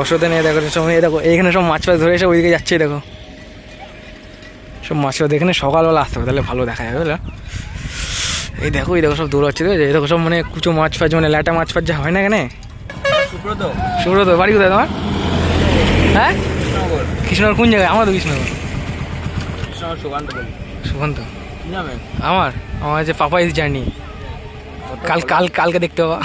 অসুবিধা নেই দেখো সময় দেখো এইখানে সব মাছ ফাছ ধরে এসে ওইদিকে যাচ্ছে দেখো। সব মাছ ফাছ এখানে সকালবেলা আসতে হবে তাহলে ভালো দেখা যাবে বুঝলো? এই দেখো এই দেখো সব ঠিক আছে? এই দেখো সব মানে কুচো মাছ ফাছ মানে ল্যাটা মাছ ফাছ যা হয় না এখানে? সুব্রত। সুব্রত বাড়ি কোথায় তোমার? হ্যাঁ? কৃষ্ণনগর। কোন জায়গায়? আমার তো কৃষ্ণনগর। কৃষ্ণনগর সুকান্ত সুকান্ত? আমার? আমার হচ্ছে পাপা ইজ জার্নি। কাল কাল কালকে দেখতে পাবা।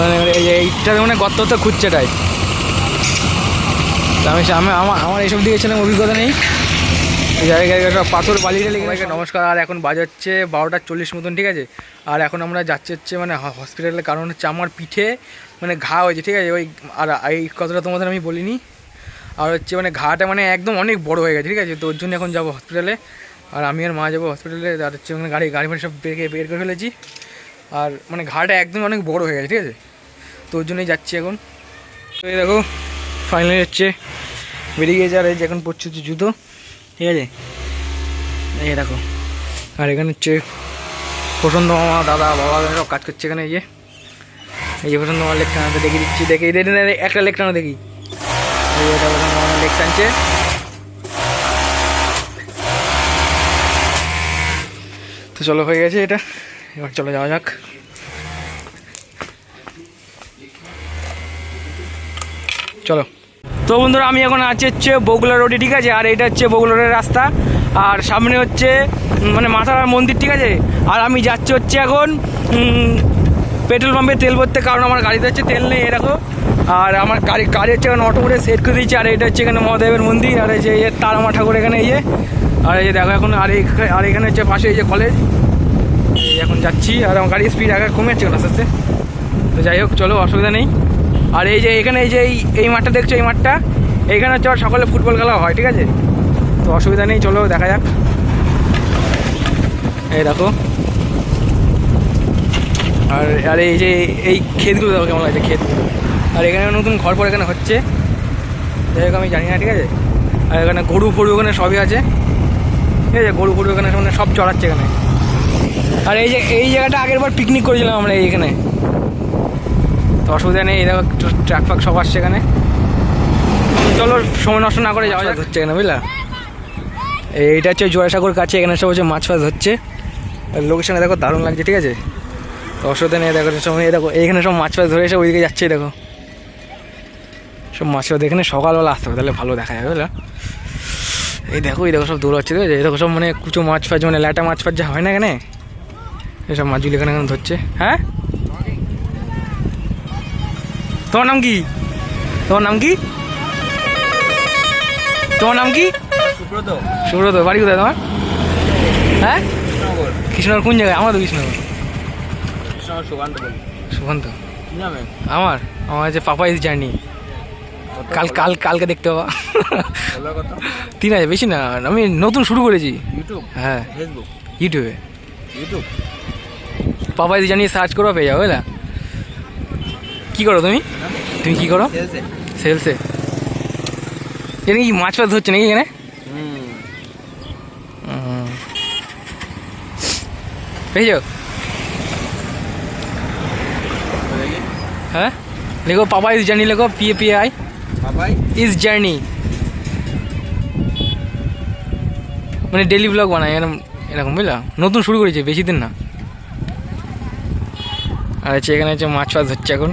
মানে এই যে এইটা মানে গত তো খুঁজছে টাইপ আমি আমি আমার আমার এইসব দিকে ছিলাম অভিজ্ঞতা নেই। সব পাথর বালি টালি সবাইকে নমস্কার। আর এখন বাজাচ্ছে বারোটা চল্লিশ মতন, ঠিক আছে? আর এখন আমরা যাচ্ছি হচ্ছে মানে হসপিটালে কারণ হচ্ছে আমার পিঠে মানে ঘা হয়েছে, ঠিক আছে? ওই আর এই কথাটা তোমাদের আমি বলিনি। আর হচ্ছে মানে ঘাটা মানে একদম অনেক বড় হয়ে গেছে, ঠিক আছে? তো ওর জন্য এখন যাব হসপিটালে আর আমি আর মা যাব হসপিটালে আর হচ্ছে ওখানে গাড়ি গাড়ি ফাড়ি সব বের করে ফেলেছি। আর মানে ঘাটা একদম অনেক বড় হয়ে গেছে, ঠিক আছে? তো ওর জন্যই যাচ্ছি এখন। তো এই দেখো ফাইনালি হচ্ছে বেরিয়ে গেছে, আর এই যে এখন পড়ছে হচ্ছে জুতো, ঠিক আছে? এই দেখো, আর এখানে হচ্ছে প্রসন্ন মামা, দাদা, বাবা সব কাজ করছে এখানে, এই যে। এই যে প্রসন্ন মামা লেখ টানাতে দেখে দিচ্ছি, দেখে দেখে একটা লেখ টানা দেখি। এই লেখ টানছে তো চলো, হয়ে গেছে এটা। এবার চলো যাওয়া যাক। চলো। তো বন্ধুরা, আমি এখন আছি হচ্ছে বগুলা রোডে, ঠিক আছে? আর এটা হচ্ছে বগুলা রোডের রাস্তা। আর সামনে হচ্ছে মানে মাথার মন্দির, ঠিক আছে? আর আমি যাচ্ছি হচ্ছে এখন পেট্রোল পাম্পে তেল ভরতে, কারণ আমার গাড়িতে হচ্ছে তেল নেই এরকম আর আমার গাড়ি গাড়ি হচ্ছে এখন অটো করে সেট করে দিয়েছি, আর এটা হচ্ছে এখানে মহাদেবের মন্দির, আর এই যে তারামা ঠাকুর এখানে, এই যে। আর এই যে দেখো এখন, আর আর এখানে হচ্ছে পাশে এই যে কলেজ যাচ্ছি আর আমার গাড়ির স্পিড আগে কমে যাচ্ছে আস্তে আস্তে। তো যাই হোক, চলো, অসুবিধা নেই। আর এই যে এখানে এই যে এই মাঠটা দেখছ, এই মাঠটা? এইখানে হচ্ছে সকালে ফুটবল খেলা হয়, ঠিক আছে? তো অসুবিধা নেই, চলো, দেখা যাক। এই দেখো। আর আর এই যে এই ক্ষেতগুলো দেখো কেমন লাগছে, ক্ষেত। আর এখানে নতুন ঘর পর এখানে হচ্ছে। যাই হোক, আমি জানি না, ঠিক আছে? আর এখানে গরু ফরু ওখানে সবই আছে। ঠিক আছে, গরু ফরু এখানে মানে সব চড়াচ্ছে এখানে। আর এই যে এই জায়গাটা আগের বার পিকনিক করেছিলাম আমরা এইখানে। তো অসুবিধা নেই এই দেখো ট্রাক ফাক সব আসছে এখানে। চলো সময় নষ্ট না করে যাওয়া হচ্ছে এখানে বুঝলা? এইটা হচ্ছে জোড়াসাগর কাছে এখানে সব হচ্ছে মাছ ফাছ হচ্ছে। লোকেশনে দেখো দারুণ লাগছে ঠিক আছে? তো অসুবিধা নেই দেখো সময় এই দেখো এইখানে সব মাছ ফাছ ধরে এসে ওইদিকে যাচ্ছে দেখো। সব মাছ ফাছ এখানে সকালবেলা আসতে হবে তাহলে ভালো দেখা যাবে বুঝলা? এই দেখো এই দেখো সব দৌড়াচ্ছে ঠিক আছে? এই দেখো সব মানে কুচো মাছ ফাছ মানে ল্যাটা মাছ ফাছ যা হয় না এখানে এসব মাছগুলি এখানে এখন ধরছে। হ্যাঁ? তোমার নাম কি? তোমার নাম কি? তোমার নাম কি? সুব্রত। সুব্রত বাড়ি কোথায় তোমার? হ্যাঁ? কৃষ্ণনগর। কোন জায়গায়? আমার তো কৃষ্ণনগর। সুকান্ত সুকান্ত? আমার? আমার হচ্ছে পাপা ইজ জার্নি কাল কাল কালকে দেখতে পাবা। তিন হাজার বেশি না। আমি নতুন শুরু করেছি। ইউটিউব হ্যাঁ। ইউটিউবে YouTube papa is journey search করো পেয়ে যাও বুঝলা? কী করো তুমি? তুমি কী করো? সেলসে এখানে কি মাছ ফাছ ধরছে নাকি এখানে। পেয়েছ দেখি হ্যাঁ? লেখো পাপা ইজ জার্নি লেখো P A P I is journey মানে ডেলি ব্লগ বানায় এরকম এরকম, বুঝলা? নতুন শুরু করেছে, বেশি দিন না। আর হচ্ছে এখানে হচ্ছে মাছ ফাছ হচ্ছে এখন।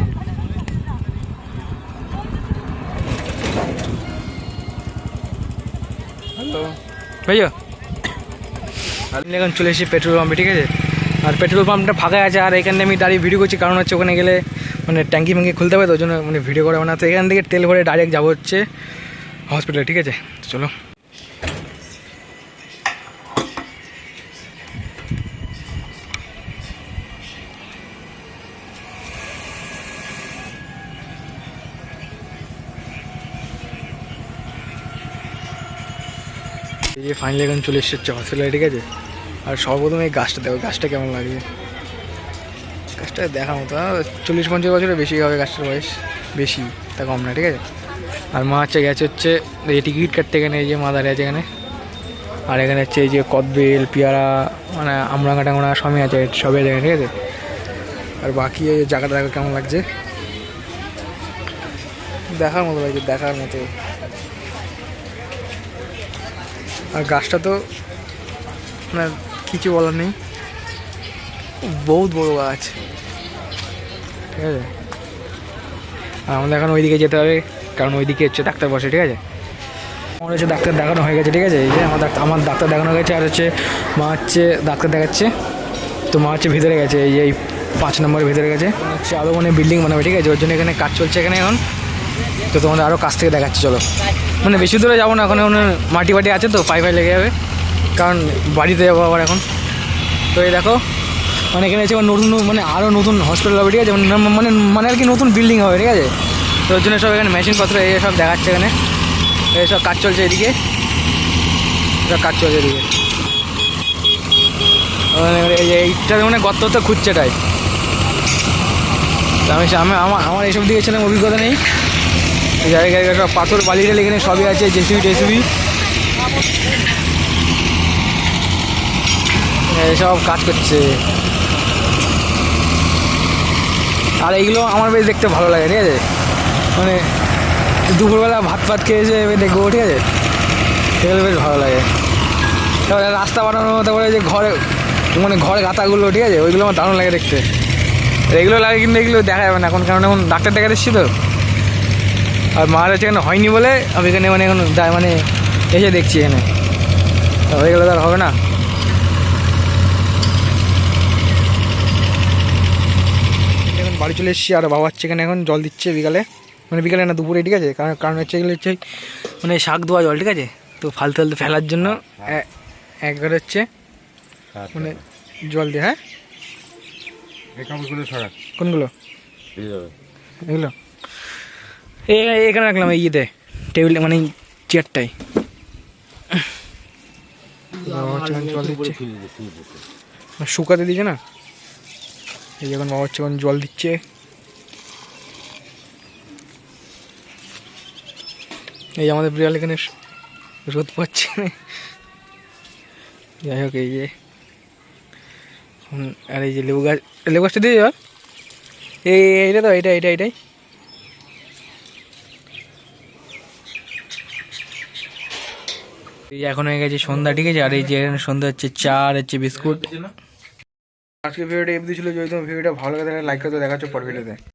আমি এখন চলে এসেছি পেট্রোল পাম্পে, ঠিক আছে? আর পেট্রোল পাম্পটা ফাঁকা আছে, আর এখানে আমি দাঁড়িয়ে ভিডিও করছি, কারণ হচ্ছে ওখানে গেলে মানে ট্যাঙ্কি ফ্যাঙ্কি খুলতে হবে, তো ওই জন্য মানে ভিডিও করা না। তো এখান থেকে তেল ভরে ডাইরেক্ট যাব হচ্ছে হসপিটালে ঠিক আছে? চলো। এই যে ফাইনালি এখন চলে এসেছে হসপিটালে ঠিক আছে? আর সর্বপ্রথম এই গাছটা দেখো, গাছটা কেমন লাগে গাছটা দেখা মতো চল্লিশ পঞ্চাশ বছরের বেশি হবে গাছটার বয়স, বেশি, তা কম না, ঠিক আছে? আর মা হচ্ছে গেছে হচ্ছে, এই টিকিট কাটতে এখানে, এই যে মা দাঁড়িয়ে আছে এখানে। আর এখানে হচ্ছে এই যে কদবেল, পেয়ারা মানে আমরাঙ্গা টাঙ্গা সবই আছে সবই আছে ঠিক আছে? আর বাকি এই জায়গাটা দেখো কেমন লাগছে? দেখার মতো লাগছে, দেখার মতো। আর গাছটা তো মানে কিছু বলার নেই। বহুত বড় গাছ। ঠিক আছে? আর আমাদের এখন ওইদিকে যেতে হবে, কারণ ওইদিকে হচ্ছে ডাক্তার বসে, ঠিক আছে? আমার হচ্ছে ডাক্তার দেখানো হয়ে গেছে, ঠিক আছে? এই যে আমার ডাক্তার আমার ডাক্তার দেখানো গেছে আর হচ্ছে মা হচ্ছে ডাক্তার দেখাচ্ছে। তো মা হচ্ছে ভিতরে গেছে, এই যে এই পাঁচ নম্বরের ভিতরে গেছে। হচ্ছে আরও মানে বিল্ডিং বানাবে, ঠিক আছে? ওর জন্য এখানে কাজ চলছে এখানে এখন। তো তোমাদের আরও কাছ থেকে দেখাচ্ছে, চলো। মানে বেশি দূরে যাব না, এখন এখন মাটি বাটি আছে তো পাই পাই লেগে যাবে। কারণ বাড়িতে যাব আবার এখন। তো এই দেখো মানে এখানে আবার নতুন মানে আরও নতুন হসপিটাল হবে, ঠিক আছে? মানে মানে মানে আর কি নতুন বিল্ডিং হবে, ঠিক আছে? তো ওর জন্য সব এখানে মেশিনপত্র এই সব দেখাচ্ছে এখানে। এই সব কাজ চলছে এদিকে। সব কাজ চলছে এদিকে। মানে এই এইটা মানে গর্ত তো খুঁজছে তাই। আমি আমি আমার আমার এইসব দিকে ছিলাম অভিজ্ঞতা নেই। জায়গায় পাথর বালি টালি এখানে সবই আছে, জেসিবি টেসিবি। সব কাজ করছে। আর এইগুলো আমার বেশ দেখতে ভালো লাগে, ঠিক আছে? মানে দুপুরবেলা ভাত ফাত খেয়ে এসে এবার দেখব, ঠিক আছে? এগুলো বেশ ভালো লাগে। তারপরে রাস্তা বানানো তারপরে যে ঘরে মানে ঘরে গাতাগুলো ঠিক আছে? ওইগুলো আমার দারুণ লাগে দেখতে। এগুলো লাগে কিন্তু এগুলো দেখা যাবে না, এখন কারণ এখন ডাক্তার দেখা দিচ্ছি তো। আর মার হচ্ছে এখানে হয়নি বলে আমি এখানে মানে এখন মানে এসে দেখছি এখানে। হয়ে গেলে তো হবে না। এখন বাড়ি চলে এসেছি আর বাবা হচ্ছে এখানে এখন জল দিচ্ছে বিকালে। মানে বিকালে না দুপুরে ঠিক আছে? কারণ কারণ হচ্ছে এগুলো হচ্ছে মানে শাক ধোয়া জল ঠিক আছে? তো ফালতু ফালতু ফেলার জন্য একবার হচ্ছে মানে জল দিয়ে হ্যাঁ? কোনগুলো? এগুলো? এখানে রাখলাম এই ইয়েতে টেবিলে মানে চেয়ারটাই দিচ্ছে। শুকাতে দিয়েছে না? এই যখন বাবা হচ্ছে এখন জল দিচ্ছে। এই যে আমাদের বিড়াল এখানে রোদ পাচ্ছে। যাই হোক এই যে। আর এই যে লেবু গাছ লেবু গাছটা দিয়ে জল এই এইটা তো এইটা এইটা এইটাই এই এখন হয়ে গেছে সন্ধ্যা, ঠিক আছে? আর এই যে সন্ধ্যা হচ্ছে চা আর হচ্ছে বিস্কুট। আজকে ভিডিওটা এফ ছিল। যদি তোমার ভিডিওটা ভালো লাগে তাহলে লাইক করতে দেখাচ্ছ পর ভিডিওতে